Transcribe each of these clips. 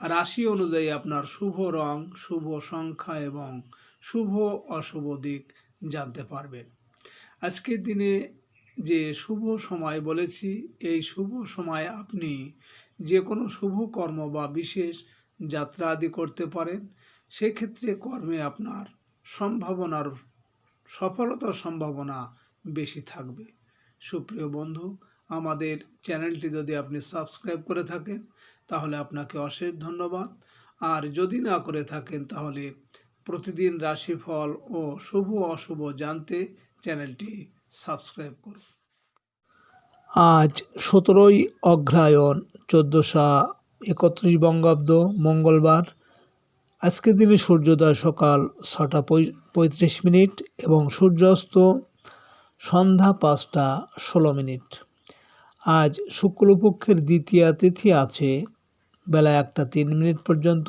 রাশি অনুযায়ী আপনার শুভ রং, শুভ সংখ্যা এবং শুভ অশুভ দিক জানতে পারবেন। আজকের দিনে যে শুভ সময় বলেছি, এই শুভ সময় আপনি যে কোনো শুভ কর্ম বা বিশেষ যাত্রা আদি করতে পারেন। সেক্ষেত্রে কর্মে আপনার সম্ভাবনার সফলতার সম্ভাবনা বেশি থাকবে। সুপ্রিয় বন্ধু, আমাদের চ্যানেলটি যদি আপনি সাবস্ক্রাইব করে থাকেন তাহলে আপনাকে অশেষ ধন্যবাদ। আর যদি না করে থাকেন তাহলে প্রতিদিন রাশিফল ও শুভ অশুভ জানতে চ্যানেলটি সাবস্ক্রাইব করুন। আজ সতেরোই অগ্রায়ণ চোদ্দোশো একত্রিশ বঙ্গাব্দ মঙ্গলবার। আজকের দিনে সূর্যোদয় সকাল ছটা পঁয়ত্রিশ মিনিট এবং সূর্যাস্ত সন্ধ্যা পাঁচটা ষোলো মিনিট। আজ শুক্লপক্ষের দ্বিতীয়া তিথি আছে বেলা একটা তিন মিনিট পর্যন্ত।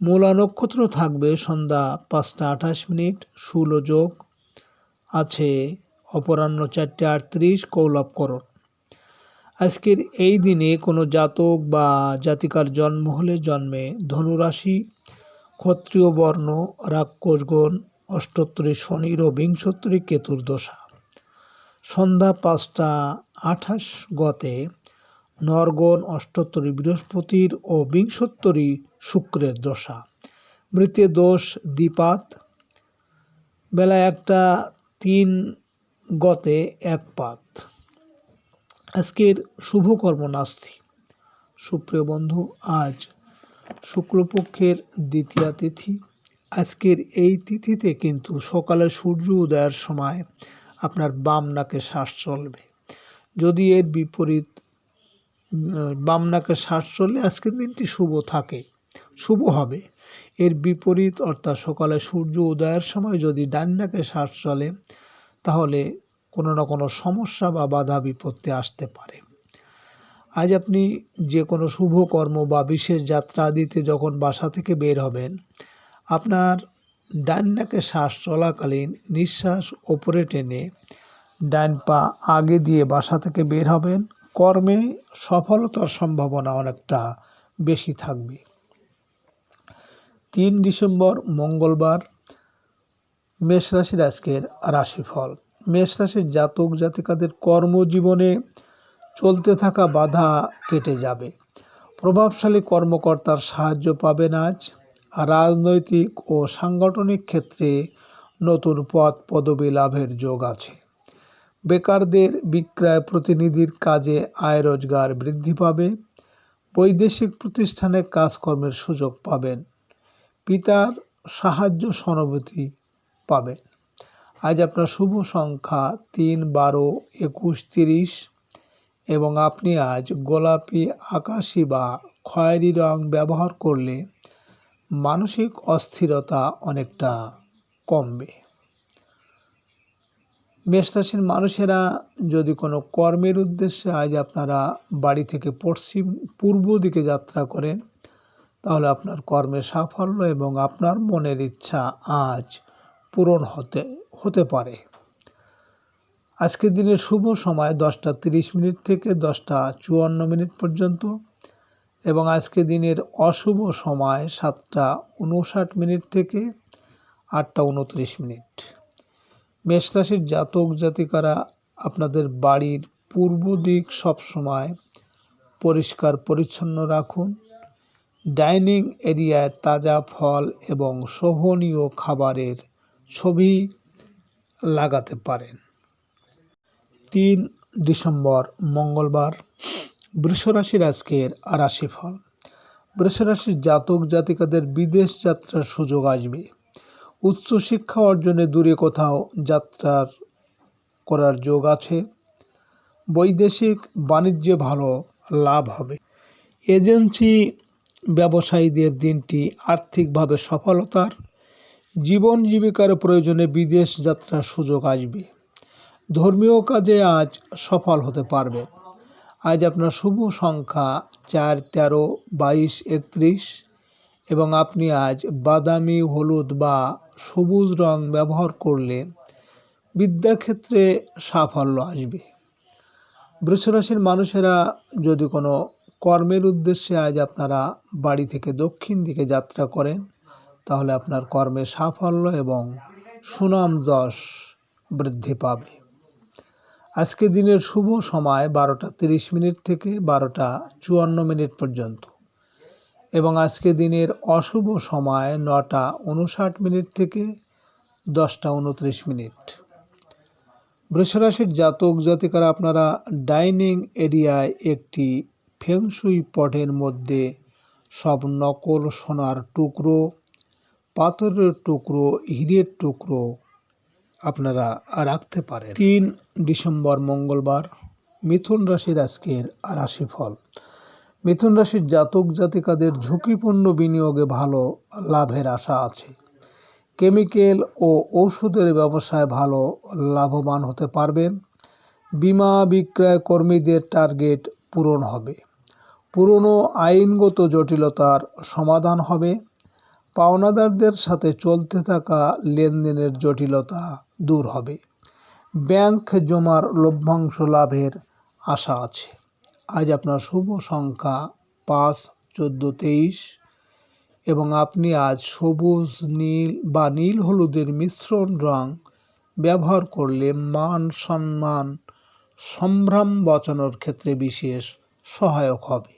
মূলা নক্ষত্র থাকবে সন্ধ্যা পাঁচটা আঠাশ মিনিট যোগ। আছে অপরাহ্ন চারটে আটত্রিশ কৌলভকরণ আজকের এই দিনে কোনো জাতক বা জাতিকার জন্ম হলে জন্মে ধনুরাশি, ক্ষত্রিয় বর্ণ রাক্ষসগণ অষ্টোত্তরী শনির ও বিংশোত্তরী কেতুর দশা। সন্ধ্যা পাঁচটা আঠাশ গতে নরগণ অষ্টোত্তরী বৃহস্পতির ও বিংশোত্তরী শুক্রের দশা। মৃতে দোষ দ্বিপাত। বেলা একটা, তিন গতে এক পাত। আজকের শুভকর্ম নাস্তি। সুপ্রিয় বন্ধু, আজ শুক্লপক্ষের দ্বিতীয় তিথি। আজকের এই তিথিতে কিন্তু সকালে সূর্য উদয়ের সময় আপনার বাম নাকে শ্বাস চলবে। যদি এর বিপরীত বাম নাকে শ্বাস চললে আজকের দিনটি শুভ থাকে, শুভ হবে। এর বিপরীত অর্থাৎ সকালে সূর্য উদয়ের সময় যদি ডান নাকে শ্বাস চলে, তাহলে কোনো না কোনো সমস্যা বা বাধা বিপত্তি আসতে পারে। আজ আপনি যে কোনো শুভ কর্ম বা বিশেষ যাত্রা আদিতে যখন বাসা থেকে বের হবেন, আপনার ডান নাকে শ্বাস চলাকালীন নিঃশ্বাস ওপরে টেনে ডান পা আগে দিয়ে বাসা থেকে বের হবেন। কর্মে সফলতার সম্ভাবনা অনেকটা বেশি থাকবে। তিন ডিসেম্বর, মঙ্গলবার, মেষ রাশির আজকের রাশিফল। মেষ রাশির জাতক জাতিকাদের কর্মজীবনে চলতে থাকা বাধা কেটে যাবে। প্রভাবশালী কর্মকর্তার সাহায্য পাবেন আজ। রাজনৈতিক ও সাংগঠনিক ক্ষেত্রে নতুন পদ পদবি লাভের যোগ আছে। বেকারদের বিক্রয় প্রতিনিধির কাজে আয় রোজগার বৃদ্ধি পাবে, বৈদেশিক প্রতিষ্ঠানে কাজকর্মের সুযোগ পাবেন, পিতার সাহায্য সহানুভূতি পাবেন। আজ আপনার শুভ সংখ্যা তিন, বারো, একুশ, তিরিশ এবং আপনি আজ গোলাপি, আকাশি বা খয়েরি রং ব্যবহার করলে মানসিক অস্থিরতা অনেকটা কমবে। মেষরাশির মানুষেরা যদি কোনো কর্মের উদ্দেশ্যে আজ আপনারা বাড়ি থেকে পশ্চিম, পূর্ব দিকে যাত্রা করেন, তাহলে আপনার কর্মে সাফল্য এবং আপনার মনের ইচ্ছা আজ পূরণ হতে হতে পারে। আজকের দিনের শুভ সময় দশটা তিরিশ মিনিট থেকে দশটা চুয়ান্ন মিনিট পর্যন্ত এবং আজকে দিনের অশুভ সময় সাতটা উনষাট মিনিট থেকে আটটা উনত্রিশ মিনিট। মেষ রাশির জাতক জাতিকারা আপনাদের বাড়ির পূর্ব দিক সবসময় পরিষ্কার পরিচ্ছন্ন রাখুন। ডাইনিং এরিয়ায় তাজা ফল এবং শোভনীয় খাবারের ছবি লাগাতে পারেন। তিন ডিসেম্বর, মঙ্গলবার, বৃষরাশির আজকের রাশিফল। বৃষরাশির জাতক জাতিকাদের বিদেশ যাত্রার সুযোগ আসবে। উচ্চশিক্ষা অর্জনে দূরে কোথাও যাত্রার করার যোগ আছে। বৈদেশিক বাণিজ্যে ভালো লাভ হবে। এজেন্সি ব্যবসায়ীদের দিনটি আর্থিকভাবে সফলতার, জীবন জীবিকার প্রয়োজনে বিদেশ যাত্রার সুযোগ আসবে। ধর্মীয় কাজে আজ সফল হতে পারবে। আজ আপনার শুভ সংখ্যা চার, তেরো, বাইশ, একত্রিশ এবং আপনি আজ বাদামি, হলুদ বা সবুজ রং ব্যবহার করলে বিদ্যাক্ষেত্রে সাফল্য আসবে। বৃষরাশির মানুষেরা যদি কোনো কর্মের উদ্দেশ্যে আজ আপনারা বাড়ি থেকে দক্ষিণ দিকে যাত্রা করেন, তাহলে আপনার কর্মে সাফল্য এবং সুনাম যশ বৃদ্ধি পাবে। আজকে দিনের শুভ সময় বারোটা তিরিশ মিনিট থেকে বারোটা চুয়ান্ন মিনিট পর্যন্ত। এবং আজকে দিনের অশুভ সময় নটা উনষাট মিনিট থেকে দশটা উনত্রিশ মিনিট। বৃষরাশির জাতক জাতিকারা, আপনারা ডাইনিং এরিয়ায় একটি ফেংসুই পটের মধ্যে সব নকল সোনার টুকরো, পাথরের টুকরো, হিরের টুকরো আপনারা রাখতে পারেন। তিন ডিসেম্বর মঙ্গলবার, মিথুন রাশির আজকের রাশিফল। মিথুন রাশির জাতক জাতিকাদের ঝুঁকিপূর্ণ বিনিয়োগে ভালো লাভের আশা আছে। কেমিক্যাল ও ঔষধের ব্যবসায় ভালো লাভবান হতে পারবেন। বিমা বিক্রয় কর্মীদের টার্গেট পূরণ হবে। পুরনো আইনগত জটিলতার সমাধান হবে। পাওনাদারদের সাথে চলতে থাকা লেনদেনের জটিলতা দূর হবে। ব্যাংক জমার লভ্যাংশ লাভের আশা আছে। আজ আপনার শুভ সংখ্যা পাঁচ, চোদ্দ, তেইশ এবং আপনি আজ সবুজ, নীল বা নীল হলুদের মিশ্রণ রং ব্যবহার করলে মান সম্মান, সম্ভ্রম বাঁচানোর ক্ষেত্রে বিশেষ সহায়ক হবে।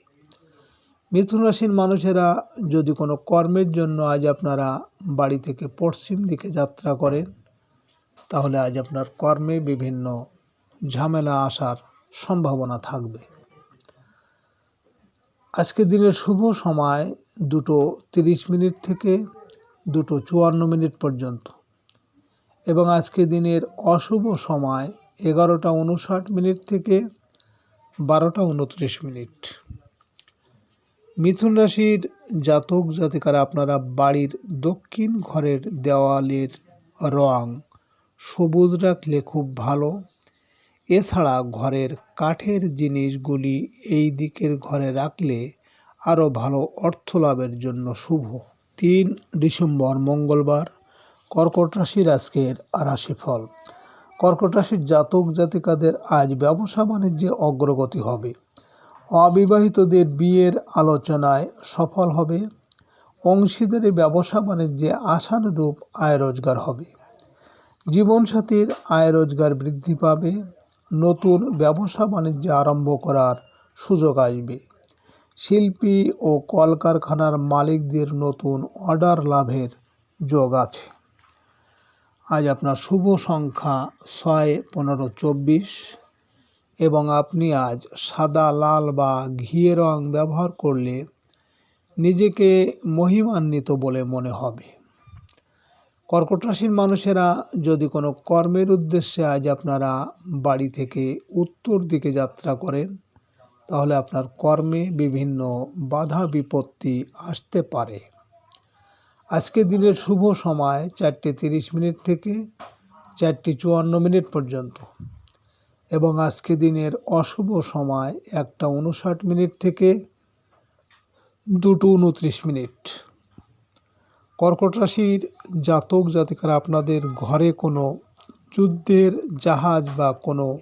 মিথুন রাশির মানুষেরা যদি কোনো কর্মের জন্য আজ আপনারা বাড়ি থেকে পশ্চিম দিকে যাত্রা করেন, তাহলে আজ আপনার কর্মে বিভিন্ন ঝামেলা আসার সম্ভাবনা থাকবে। আজকে দিনের শুভ সময় দুটো তিরিশ মিনিট থেকে দুটো চুয়ান্ন মিনিট পর্যন্ত। এবং আজকে দিনের অশুভ সময় এগারোটা উনষাট মিনিট থেকে বারোটা উনত্রিশ মিনিট। মিথুন রাশির জাতক জাতিকারা আপনারা বাড়ির দক্ষিণ ঘরের দেওয়ালের রং সবুজ রাখলে খুব ভালো। এছাড়া ঘরের কাঠের জিনিসগুলি এই দিকের ঘরে রাখলে আরও ভালো অর্থ লাভের জন্য শুভ। তিন ডিসেম্বর, মঙ্গলবার, কর্কট রাশির আজকের রাশিফল। কর্কট রাশির জাতক জাতিকাদের আজ ব্যবসা বাণিজ্যে অগ্রগতি হবে। অবিবাহিতদের বিয়ের আলোচনায় সফল হবে। অংশীদারি ব্যবসা বাণিজ্যে আশানুরূপ আয় রোজগার হবে। জীবনসাথীর আয় রোজগার বৃদ্ধি পাবে। নতুন ব্যবসা বাণিজ্য আরম্ভ করার সুযোগ আসবে। শিল্পী ও কলকারখানার মালিকদের নতুন অর্ডার লাভের যোগ আছে। আজ আপনার শুভ সংখ্যা ছয়, পনেরো, চব্বিশ এবং আপনি আজ সাদা, লাল বা ঘিয়ে রং ব্যবহার করলে নিজেকে মহিমান্বিত বলে মনে হবে। কর্কট রাশির মানুষেরা যদি কোনো কর্মের উদ্দেশ্যে আজ আপনারা বাড়ি থেকে উত্তর দিকে যাত্রা করেন, তাহলে আপনার কর্মে বিভিন্ন বাধা বিপত্তি আসতে পারে। আজকে দিনের শুভ সময় চারটে তিরিশ মিনিট থেকে চারটি চুয়ান্ন মিনিট পর্যন্ত এবং আজকে দিনের অশুভ সময় একটা উনষাট মিনিট থেকে দুটো উনত্রিশ মিনিট। কর্কট রাশির জাতক জাতিকারা আপনাদের ঘরে কোনো যুদ্ধের জাহাজ বা কোনো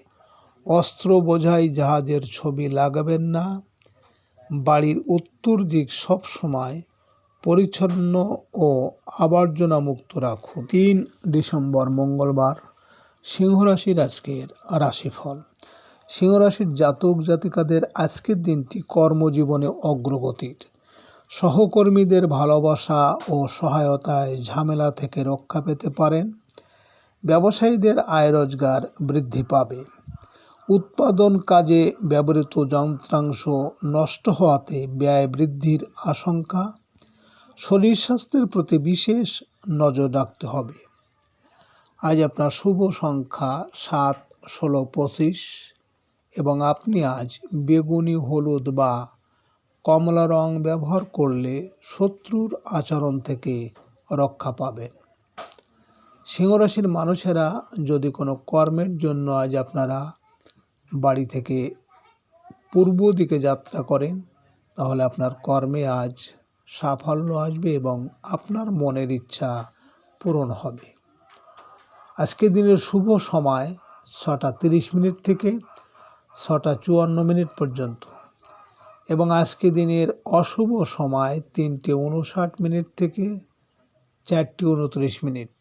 অস্ত্র বোঝাই জাহাজের ছবি লাগাবেন না। বাড়ির উত্তর দিক সব সময় পরিচ্ছন্ন ও আবর্জনা মুক্ত রাখুন। তিন ডিসেম্বর, মঙ্গলবার সিংহরাশির আজকের রাশিফল। সিংহরাশির জাতক জাতিকাদের আজকের দিনটি কর্মজীবনে অগ্রগতির সহকর্মীদের ভালোবাসা ও সহায়তায় ঝামেলা থেকে রক্ষা পেতে পারেন। ব্যবসায়ীদের আয় রোজগার বৃদ্ধি পাবে। উৎপাদন কাজে ব্যবহৃত যন্ত্রাংশ নষ্ট হওয়াতে ব্যয় বৃদ্ধির আশঙ্কা। শরীর স্বাস্থ্যের প্রতি বিশেষ নজর রাখতে হবে। আজ আপনার শুভ সংখ্যা সাত, ষোলো, পঁচিশ এবং আপনি আজ বেগুনি, হলুদ বা কমলা রং ব্যবহার করলে শত্রুর আচরণ থেকে রক্ষা পাবেন। সিংহরাশির মানুষেরা যদি কোনো কর্মের জন্য আজ আপনারা বাড়ি থেকে পূর্ব দিকে যাত্রা করেন, তাহলে আপনার কর্মে আজ সাফল্য আসবে এবং আপনার মনের ইচ্ছা পূরণ হবে। আজকে দিনের শুভ সময় ছটা তিরিশ মিনিট থেকে ছটা চুয়ান্ন মিনিট পর্যন্ত। এবং আজকে দিনের অশুভ সময় তিনটে উনষাট মিনিট থেকে চারটি উনত্রিশ মিনিট।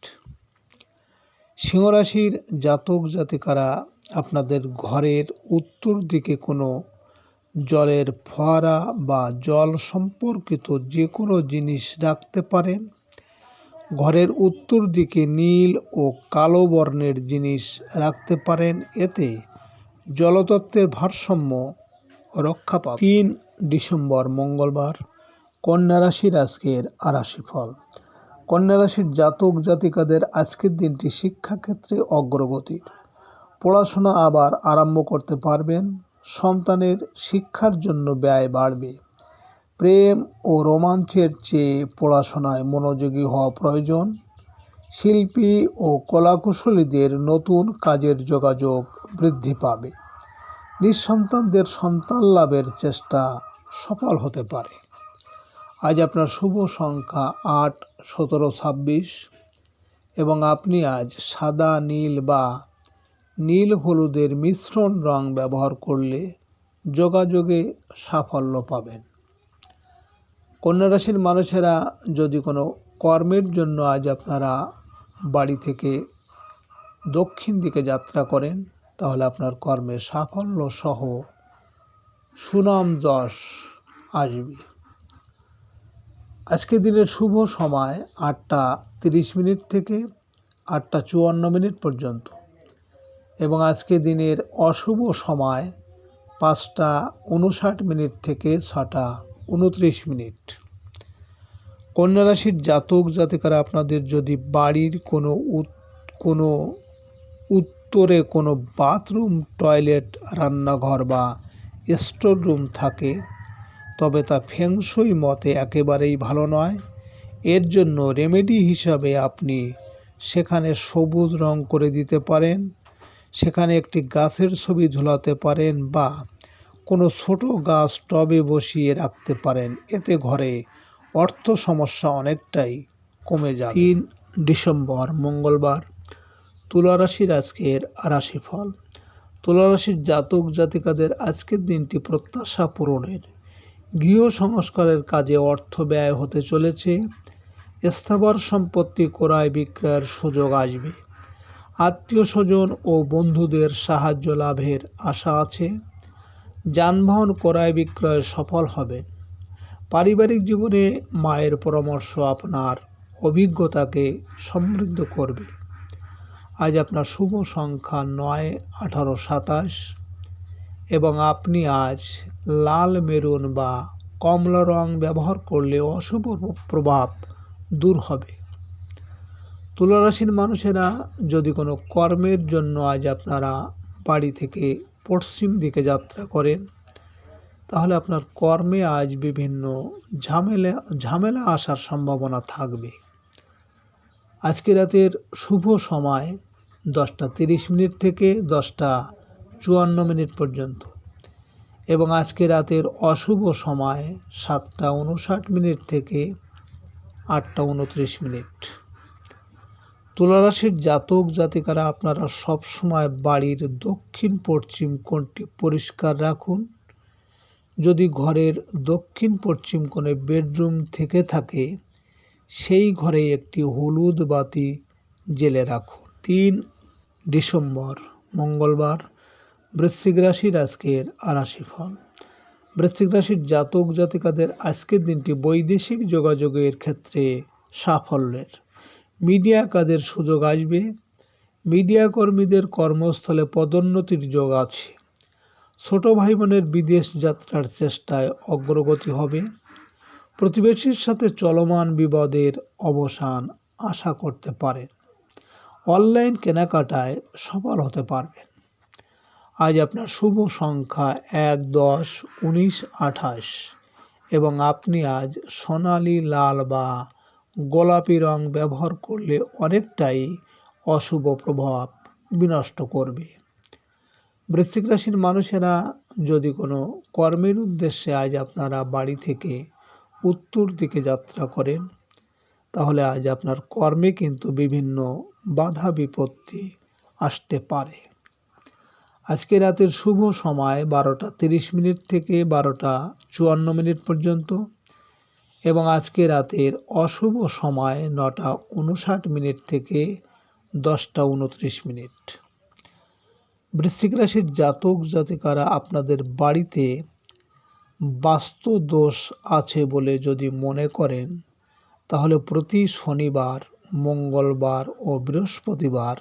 সিংহরাশির জাতক জাতিকারা, আপনাদের ঘরের উত্তর দিকে কোনো জলের ফোয়ারা বা জল সম্পর্কিত যে কোনো জিনিস রাখতে পারেন। ঘরের উত্তর দিকে নীল ও কালো বর্ণের জিনিস রাখতে পারেন। এতে জলতত্ত্বের ভারসাম্য রক্ষা পাবে। তিন ডিসেম্বর, মঙ্গলবার, কন্যা রাশির আজকের আরাশি ফল। কন্যা রাশির জাতক জাতিকাদের আজকের দিনটি শিক্ষাক্ষেত্রে অগ্রগতির পড়াশোনা আবার আরম্ভ করতে পারবেন, সন্তানের শিক্ষার জন্য ব্যয় বাড়বে। প্রেম ও রোমাঞ্চের চেয়ে পড়াশোনায় মনোযোগী হওয়া প্রয়োজন। শিল্পী ও কলাকুশলীদের নতুন কাজের যোগাযোগ বৃদ্ধি পাবে। নিঃসন্তানদের সন্তান লাভের চেষ্টা সফল হতে পারে। আজ আপনার শুভ সংখ্যা আট, সতেরো, ছাব্বিশ এবং আপনি আজ সাদা, নীল বা নীল হলুদের মিশ্রণ রং ব্যবহার করলে যোগাযোগে সাফল্য পাবেন। কন্যা রাশির মানুষেরা যদি কোনো কর্মের জন্য আজ আপনারা বাড়ি থেকে দক্ষিণ দিকে যাত্রা করেন তাহলে আপনার কর্মে সাফল্য সহ সুনাম যশ আসবে। আজকে দিনের শুভ সময় আটটা তিরিশ মিনিট থেকে আটটা চুয়ান্ন মিনিট পর্যন্ত। এবং আজকে দিনের অশুভ সময় পাঁচটা উনষাট মিনিট থেকে ছটা উনত্রিশ মিনিট। কন্যা রাশির জাতক জাতিকারা আপনাদের যদি বাড়ির কোনো কোনো উত্তরে কোনো বাথরুম, টয়লেট, রান্নাঘর বা স্টোর রুম থাকে, তবে তা ফেংসই মতে একেবারেই ভালো নয়। এর জন্য রেমেডি হিসাবে আপনি সেখানে সবুজ রং করে দিতে পারেন, সেখানে একটি গাছের ছবি ঝুলাতে পারেন বা কোনো ছোট গাছ টবে বসিয়ে রাখতে পারেন। এতে ঘরে অর্থ সমস্যা অনেকটাই কমে যায় তিন ডিসেম্বর, মঙ্গলবার। তুলারাশির আজকের রাশি ফল তুলারাশির জাতক জাতিকাদের আজকের দিনটি প্রত্যাশা পূরণের। গৃহ সংস্কারের কাজে অর্থ ব্যয় হতে চলেছে। স্থাবর সম্পত্তি ক্রয় বিক্রয়ের সুযোগ আসবে। আত্মীয় স্বজন ও বন্ধুদের সাহায্য লাভের আশা আছে। যানবাহন ক্রয় বিক্রয় সফল হবে। পারিবারিক জীবনে মায়ের পরামর্শ আপনার অভিজ্ঞতাকে সমৃদ্ধ করবে। আজ আপনার শুভ সংখ্যা নয়, আঠারো, সাতাশ। এবং আপনি আজ লাল মেরুন বা কমলা রং ব্যবহার করলে অশুভ প্রভাব দূর হবে। তুলারাশির মানুষেরা যদি কোনো কর্মের জন্য আজ আপনারা বাড়ি থেকে পশ্চিম দিকে যাত্রা করেন, তাহলে আপনার কর্মে আজ বিভিন্ন ঝামেলা ঝামেলা আসার সম্ভাবনা থাকবে। আজকে রাতের শুভ সময় দশটা তিরিশ মিনিট থেকে দশটা চুয়ান্ন মিনিট পর্যন্ত। এবং আজকে রাতের অশুভ সময় সাতটা উনষাট মিনিট থেকে আটটা উনত্রিশ মিনিট। তুলারাশির জাতক জাতিকারা আপনারা সব সময় বাড়ির দক্ষিণ পশ্চিম কোণটি পরিষ্কার রাখুন। যদি ঘরের দক্ষিণ পশ্চিম কোণে বেডরুম থেকে থাকে, সেই ঘরে একটি হলুদ বাতি জেলে রাখুন। তিন ডিসেম্বর, মঙ্গলবার, বৃশ্চিক রাশির আজকের আরাশি ফল। বৃশ্চিক রাশির জাতক জাতিকাদের আজকের দিনটি বৈদেশিক যোগাযোগের ক্ষেত্রে সাফল্যের। মিডিয়া কাজের সুযোগ আসবে। মিডিয়া কর্মীদের কর্মস্থলে পদোন্নতির যোগ আছে। ছোট ভাই বোনের বিদেশ যাত্রার চেষ্টায় অগ্রগতি হবে। প্রতিবেশীর সাথে চলমান বিবাদের অবসান আশা করতে পারেন। অনলাইন কেনাকাটায় সফল হতে পারবেন। আজ আপনার শুভ সংখ্যা এক, দশ, উনিশ, আঠাশ এবং আপনি আজ সোনালি, লাল বা গোলাপি রং ব্যবহার করলে অনেকটাই অশুভ প্রভাব বিনষ্ট করবে। বৃশ্চিক রাশির মানুষেরা যদি কোনো কর্মের উদ্দেশ্যে আজ আপনারা বাড়ি থেকে উত্তর দিকে যাত্রা করেন, তাহলে আজ আপনার কর্মে কিন্তু বিভিন্ন বাধা বিপত্তি আসতে পারে। আজকে রাতের শুভ সময় বারোটা তিরিশ মিনিট থেকে বারোটা চুয়ান্ন মিনিট পর্যন্ত এবং আজকে রাতের অশুভ সময় নটা উনষাট মিনিট থেকে দশটা উনত্রিশ মিনিট। বৃশ্চিক রাশির জাতক জাতিকারা আপনাদের বাড়িতে বাস্তু দোষ আছে বলে যদি মনে করেন, তাহলে প্রতি শনিবার মঙ্গলবার ও বৃহস্পতিবার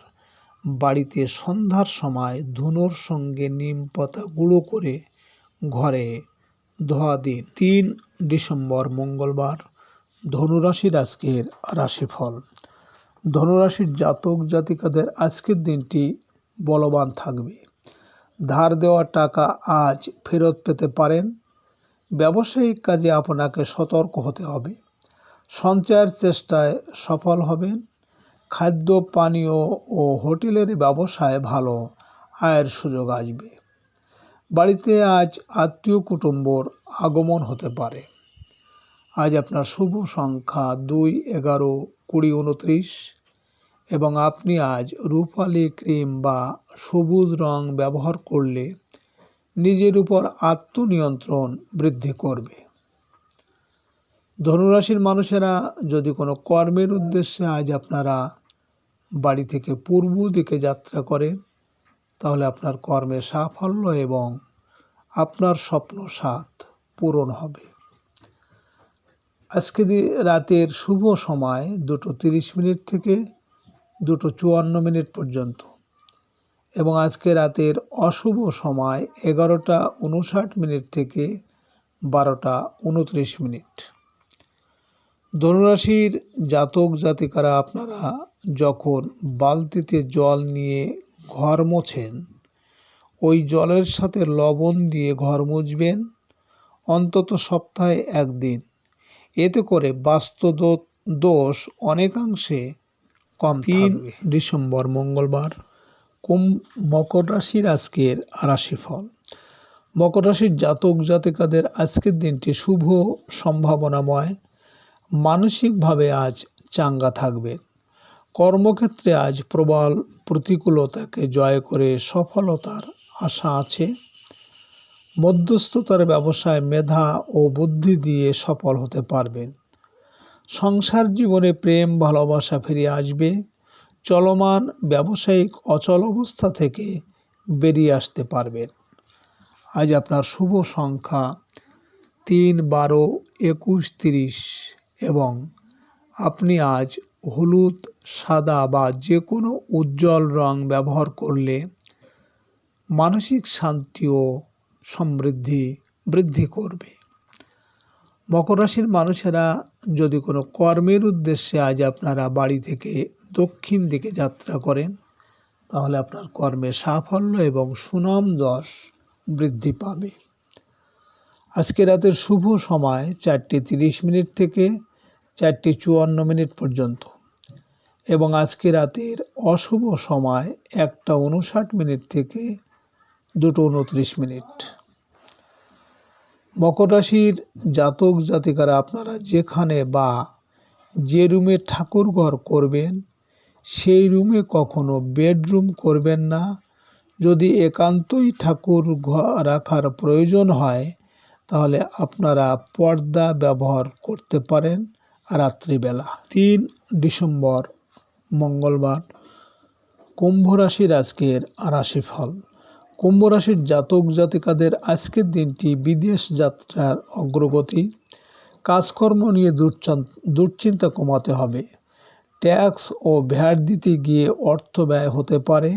বাড়িতে সন্ধ্যার সময় ধুনোর সঙ্গে নিম পাতা গুঁড়ো করে ঘরে ধোয়া দিন। তিন ডিসেম্বর মঙ্গলবার, ধনুরাশির আজকের রাশিফল। ধনুরাশির জাতক জাতিকাদের আজকের দিনটি বলবান থাকবে। ধার দেওয়া টাকা আজ ফেরত পেতে পারেন। ব্যবসায়িক কাজে আপনাকে সতর্ক হতে হবে। সঞ্চয়ের চেষ্টায় সফল হবেন। খাদ্য, পানীয় ও হোটেলের ব্যবসায় ভালো আয়ের সুযোগ আসবে। বাড়িতে আজ আত্মীয় কুটুম্বর আগমন হতে পারে। আজ আপনার শুভ সংখ্যা দুই, এগারো, কুড়ি, উনত্রিশ এবং আপনি আজ রূপালি ক্রিম বা সবুজ রং ব্যবহার করলে নিজের উপর আত্মনিয়ন্ত্রণ বৃদ্ধি করবে। ধনুরাশির মানুষেরা যদি কোনো কর্মের উদ্দেশ্যে আজ আপনারা বাড়ি থেকে পূর্ব দিকে যাত্রা করেন, তাহলে আপনার কর্মের সাফল্য এবং আপনার স্বপ্ন সাত পূরণ হবে। আজকে রাতের শুভ সময় দুটো তিরিশ মিনিট থেকে দুটো চুয়ান্ন মিনিট পর্যন্ত এবং আজকে রাতের অশুভ সময় এগারোটা উনষাট মিনিট থেকে বারোটা উনত্রিশ মিনিট। ধনুরাশির জাতক জাতিকারা আপনারা যখন বালতিতে জল নিয়ে ঘর মোছেন ওই জলের সাথে লবণ দিয়ে ঘর মুছবেন অন্তত সপ্তাহে একদিন। এতে করে বাস্তু দোষ অনেকাংশে কম তিন ডিসেম্বর মঙ্গলবার। কুম মকর রাশির আজকের রাশিফল। মকর রাশির জাতক জাতিকাদের আজকের দিনটি শুভ সম্ভাবনাময়। মানসিকভাবে আজ চাঙ্গা থাকবে। কর্মক্ষেত্রে আজ প্রবল প্রতিকূলতাকে জয় করে সফলতার আশা আছে। মধ্যস্থতার ব্যবসায় মেধা ও বুদ্ধি দিয়ে সফল হতে পারবেন। সংসার জীবনে প্রেম, ভালোবাসা ফিরে আসবে। চলমান ব্যবসায়িক অচল অবস্থা থেকে বেরিয়ে আসতে পারবেন। আজ আপনার শুভ সংখ্যা তিন বারো একুশ তিরিশ। এবং আপনি আজ হলুদ, সাদা বা যে কোনো উজ্জ্বল রং ব্যবহার করলে মানসিক শান্তি ও সমৃদ্ধি, বৃদ্ধি করবে। মকর রাশির মানুষেরা যদি কোনো কর্মের উদ্দেশ্যে আজ আপনারা বাড়ি থেকে দক্ষিণ দিকে যাত্রা করেন, তাহলে আপনার কর্মে সাফল্য এবং সুনাম যশ বৃদ্ধি পাবে। আজকে রাতের শুভ সময় চারটে তিরিশ মিনিট থেকে চারটে চুয়ান্ন মিনিট পর্যন্ত। এবং আজকে রাতের অশুভ সময় একটা উনষাট মিনিট থেকে দুটো উনত্রিশ মিনিট। মকর রাশির জাতক জাতিকারা আপনারা যেখানে বা যে রুমে ঠাকুর ঘর করবেন, সেই রুমে কখনো বেডরুম করবেন না। যদি একান্তই ঠাকুর রাখার প্রয়োজন হয়, তাহলে আপনারা পর্দা ব্যবহার করতে পারেন। রাত্রিবেলা। তিন ডিসেম্বর, মঙ্গলবার। কুম্ভ রাশির আজকের রাশিফল। কুম্ভ রাশির জাতক জাতিকাদের আজকের দিনটি বিদেশ যাত্রার অগ্রগতি। কাজকর্ম নিয়ে দুশ্চিন্তা কমাতে হবে। ট্যাক্স ও ভ্যাট দিতে গিয়ে অর্থ ব্যয় হতে পারে।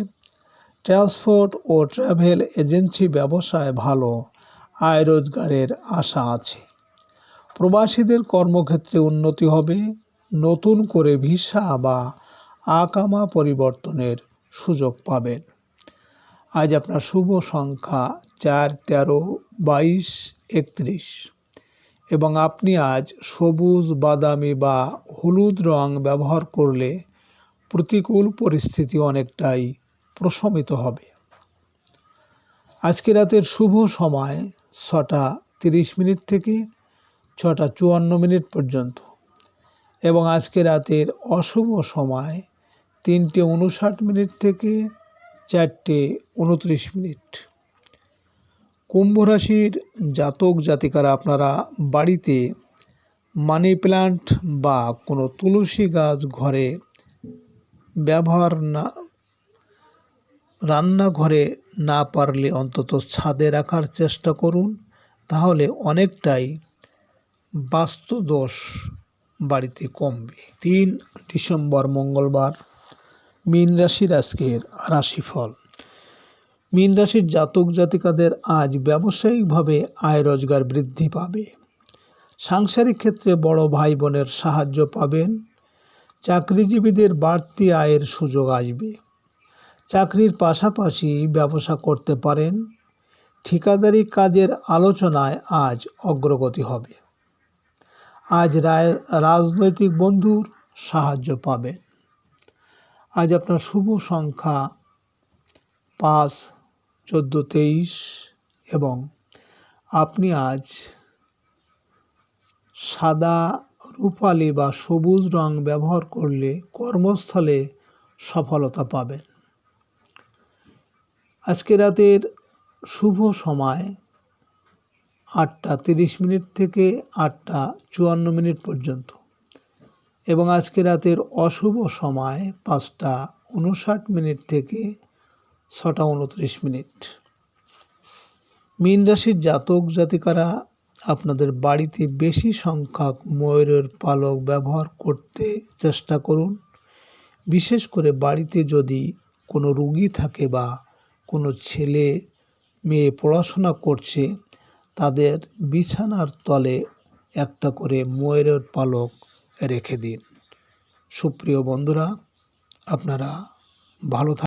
ট্রান্সপোর্ট ও ট্রাভেল এজেন্সি ব্যবসায় ভালো। আয় রোজগারের আশা আছে। প্রবাসীদের কর্মক্ষেত্রে উন্নতি হবে, নতুন করে ভিসা বা আকামা পরিবর্তনের সুযোগ পাবেন। আজ আপনার শুভ সংখ্যা চার, তেরো, বাইশ, একত্রিশ। এবং আপনি আজ সবুজ, বাদামি বা হলুদ রং ব্যবহার করলে প্রতিকূল পরিস্থিতি অনেকটাই প্রশমিত হবে। আজকে রাতের শুভ সময় ছটা তিরিশ মিনিট থেকে ছটা চুয়ান্ন মিনিট পর্যন্ত। এবং আজকে রাতের অশুভ সময় তিনটে উনষাট মিনিট থেকে চারটে উনত্রিশ মিনিট। কুম্ভ রাশির জাতক জাতিকারা আপনারা বাড়িতে মানি প্ল্যান্ট বা কোনো তুলসী গাছ ঘরে ব্যবহার না, রান্নাঘরে না পারলে অন্তত ছাদে রাখার চেষ্টা করুন। তাহলে অনেকটাই বাস্তুদোষ বাড়িতে কমবে। তিন ডিসেম্বর, মঙ্গলবার, মীন রাশির আজকের রাশিফল। মীন রাশির জাতক জাতিকাদের আজ ব্যবসায়িকভাবে আয় রোজগার বৃদ্ধি পাবে। সাংসারিক ক্ষেত্রে বড় ভাই বোনের সাহায্য পাবেন। চাকরিজীবীদের বাড়তি আয়ের সুযোগ আসবে। চাকরির পাশাপাশি ব্যবসা করতে পারেন। ঠিকাদারি কাজের আলোচনায় আজ অগ্রগতি হবে। আজ রায়, রাজনৈতিক বন্ধুর সাহায্য পাবেন। আজ আপনার শুভ সংখ্যা পাঁচ, চোদ্দ, তেইশ এবং আপনি আজ সাদা রূপালি বা সবুজ রং ব্যবহার করলে কর্মস্থলে সফলতা পাবেন। আজকে রাতের শুভ সময়। আটটা তিরিশ মিনিট থেকে আটটা চুয়ান্ন মিনিট পর্যন্ত। এবং আজকে রাতের অশুভ সময় পাঁচটা উনষাট মিনিট থেকে ছটা উনত্রিশ মিনিট। মীন রাশির জাতক জাতিকারা, আপনাদের বাড়িতে বেশি সংখ্যক ময়ূরের পালক ব্যবহার করতে চেষ্টা করুন। বিশেষ করে বাড়িতে যদি কোনো রুগী থাকে বা কোনো ছেলে মেয়ে পড়াশোনা করছে তাদের বিছানার তলে একটা করে ময়ূরের পালক রেখে দিন। সুপ্রিয় বন্ধুরা আপনারা ভালো থাক